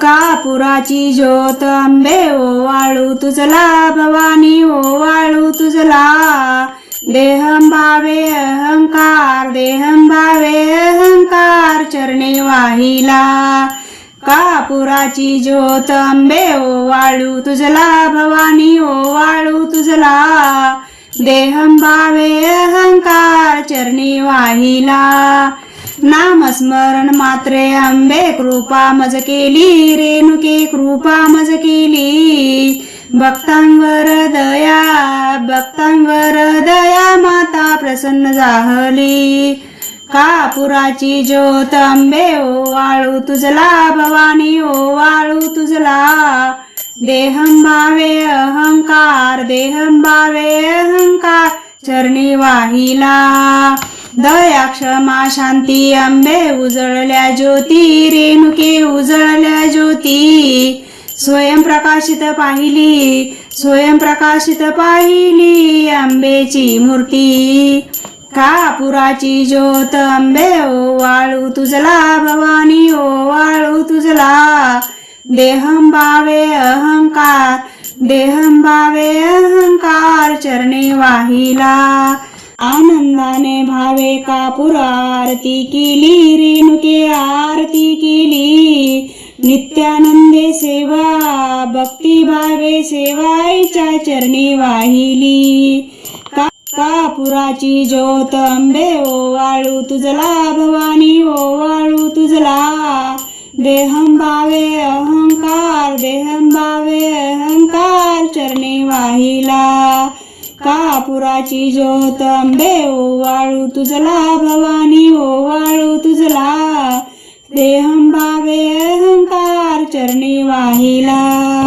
कापुराची ज्योत अंबे ओवाळू तुझला भवानी ओवाळू तुझला देहं भावे अहंकार देहं भावे अहंकार चरणे वाहिला. कापुराची ज्योत अंबे ओवाळू तुझला भवानी ओवाळू तुझला देहं भावे अहंकार चरणी वाहिला. नामस्मरण मात्रे अंबे कृपा मज केली रेणुके कृपा मज केली भक्तांवर दया भक्तांवर दया माता प्रसन्न झाली। कापुराची ज्योत अंबे ओवाळू तुझला भवानी ओवाळू तुझला। देहं भावे अहंकार देहं भावे अहंकार चरणी वाहिला। क्षमा शांती अंबे उजळल्या ज्योती रेणुके उजळल्या ज्योती. स्वयं प्रकाशित पाहिली स्वयंप्रकाशित पाहिली अंबेची मूर्ती. कापुराची ज्योत अंबे ओवाळू तुझला भवानी ओवाळू तुझला. देहं भावे अहंकार देहं भावे अहंकार चरणे वाहिला. आनंदाने भावे कापूर आरती केली रेणुके आरती केली. नित्यानंदे सेवा भक्ती भावे सेवाईच्या चरणी वाहिली. का कापुराची ज्योत अंबे ओवाळू तुझला भवानी ओवाळू तुझला. देहं भावे अहंकार देहं भावे अहंकार चरणी वाहिला. कापुराची ज्योत अंबे ओवाळू तुझला भवानी ओवाळू तुझला. देहं भावे अहंकार चरणी वाहिला.